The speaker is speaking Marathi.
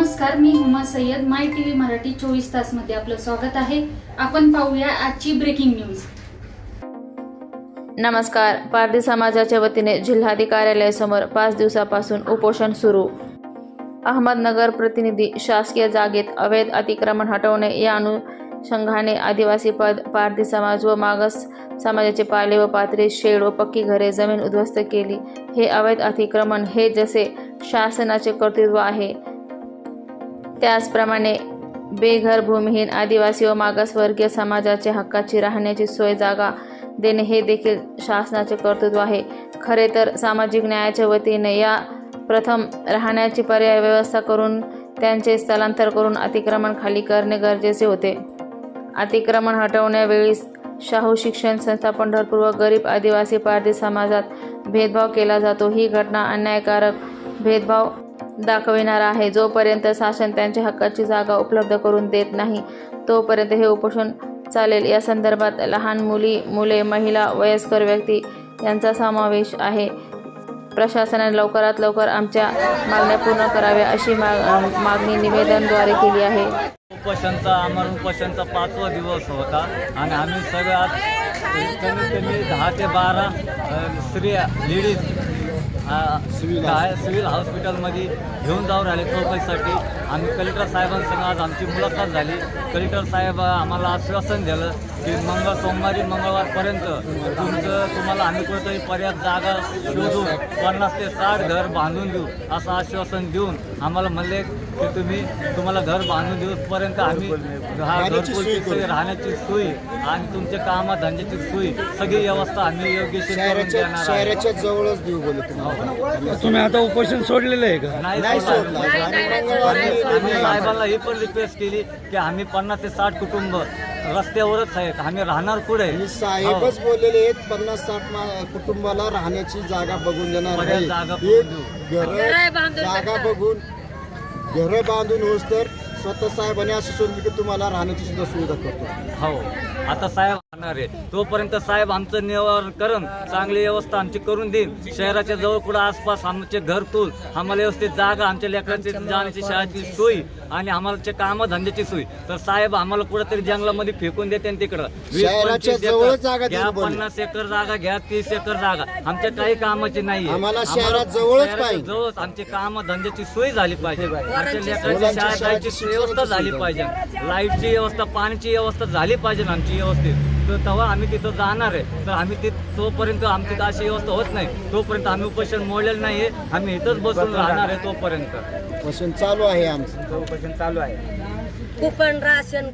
नमस्कार मी हुमा सय्यद माय टीव्ही मराठी चोवीस तासमध्ये आपलं स्वागत आहे. आपण पाहूया आजची ब्रेकिंग न्यूज नमस्कार पारधी समाजाच्या वतीने जिल्हाधिकार्यालयासमोर पाच दिवसापासून उपोषण सुरू. अहमदनगर प्रतिनिधी शासकीय जागेत अवैध अतिक्रमण हटवणे या अनुषंगाने आदिवासी पद पारधी समाज व मागास समाजाचे पाले व पात्रे शेड व पक्की घरे जमीन उद्ध्वस्त केली. हे अवैध अतिक्रमण हे जसे शासनाचे कर्तृत्व आहे त्याचप्रमाणे बेघर भूमिहीन आदिवासी व मागासवर्गीय समाजाच्या हक्काची राहण्याची सोय जागा देणे हे देखील शासनाचे कर्तृत्व आहे. खरे तर सामाजिक न्यायाच्या वतीने या प्रथम राहण्याची पर्याय व्यवस्था करून त्यांचे स्थलांतर करून अतिक्रमण खाली करणे गरजेचे होते. अतिक्रमण हटवण्यावेळी शाहू शिक्षण संस्था पंढरपूर व गरीब आदिवासी पारधी समाजात भेदभाव केला जातो. ही घटना अन्यायकारक भेदभाव दाखविणार आहे. जोपर्यंत शासन त्यांच्या हक्काची जागा उपलब्ध करून देत नाही तोपर्यंत हे उपोषण चालेल. या संदर्भात लहान मुली मुले महिला वयस्कर व्यक्ती यांचा समावेश आहे. प्रशासनाने लवकरात लवकर आमच्या मागण्या पूर्ण कराव्या अशी माग मागणी निवेदनद्वारे केली आहे. उपोषणचा अमर उपोषणचा पाचवा दिवस होता आणि आम्ही सगळ्यात कमीत कमी दहा ते बारा स्त्रिया लेडीज काय सिव्हिल हॉस्पिटलमध्ये घेऊन जाऊन राहिले चौकशीसाठी. आम्ही कलेक्टर साहेबांसंग आज आमची मुलाखत झाली. कलेक्टर साहेब आम्हाला आश्वासन दिलं की मंगळ सोमवारी मंगळवारपर्यंत तुमचं तुम्हाला आम्ही कुठेतरी पर्याप्त जागा शोधून पन्नास ते साठ घर बांधून देऊ असं आश्वासन देऊन आम्हाला म्हणले की तुम्ही तुम्हाला घर बांधून देऊपर्यंत आम्ही हा घरकुलची सोय राहण्याची सोय आणि तुमच्या कामा धंद्याची सोय सगळी व्यवस्था आम्ही करून शहराच्या देणार आहे. शहराच्या जवळच देऊ बोलले तुम्हाला तुम्ही आता उपोषण सोडलेलं आहे का? नाही. सोडलं आम्ही साहेबांना ही पण रिक्वेस्ट केली की आम्ही पन्नास ते साठ कुटुंब रस्त्यावरच आहेत. आम्ही राहणार कुठे? आणि साहेबच बोललेले आहेत पन्नास साठ कुटुंबाला राहण्याची जागा बघून देणार जागा हे बघून जागा बघून घर बांधून होस तर स्वतः साहेबांनी असं सुद्धा की तुम्हाला राहण्याची सुद्धा सुविधा करतो. हो. आता साहेब आहे. तोपर्यंत साहेब आमचं निवारण करून चांगली व्यवस्था आमची करून देईन शहराच्या जवळ कुठं आसपास आमचे घरकुल आम्हाला व्यवस्थित जागा आमच्या लेकरांची जाण्याची शाळेची सोय आणि आम्हाला कामं धंद्याची सोय. तर साहेब आम्हाला कुठेतरी जंगलामध्ये फेकून देते तिकडं. घ्या. पन्नास एकर जागा घ्या तीस एकर जागा. आमच्या काही कामाची नाही जवळच आमची काम धंद्याची सोय झाली पाहिजे. आमच्या लेकरांची शाळा शाळेची जायची व्यवस्था झाली पाहिजे. लाईटची व्यवस्था पाण्याची व्यवस्था झाली पाहिजे आमची व्यवस्थित. तर तेव्हा आम्ही तिथं जाणार आहे. तर आम्ही तिथ तोपर्यंत आमची अशी व्यवस्था होत नाही. तोपर्यंत आम्ही उपोषण मोडलेलं नाही आहे आम्ही इथंच बसून राहणार आहे. तोपर्यंत. उपोषण चालू आहे आमचं. उपोषण चालू आहे. Coupon ration